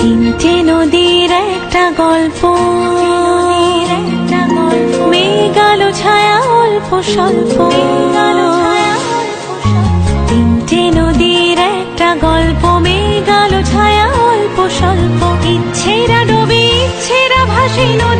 তিনটে নদীর একটা গল্প। মেঘালো ছায়া অল্প স্বল্প। তিনটে নদীর একটা গল্প, মেঘালো ছায়া অল্প স্বল্প। ইচ্ছেরা ডোবে, ইচ্ছেরা ভাসে নদী।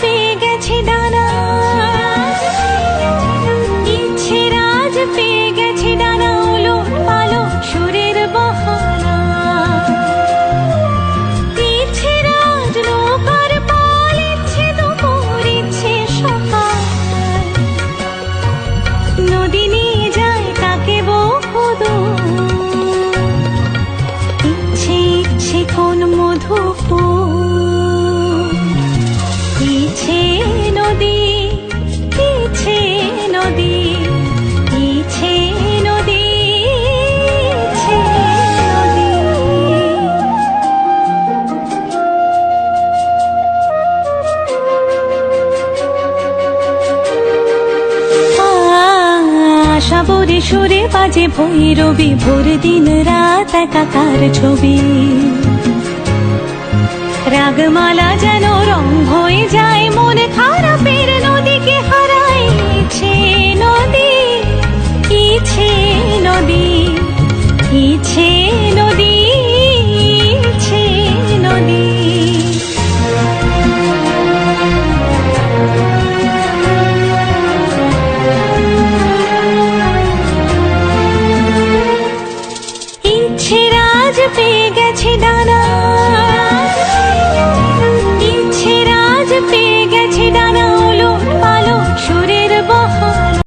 পেয়ে গেছে ডানা আশাবরে সুরে বাজে ভৈরবী, ভোর দিন রাত একাকার ছবি। রাগমালা যেন রং হয়ে যায়, মনে খারাপের নদীকে হারাইছে নদী ইছে নদী ইছে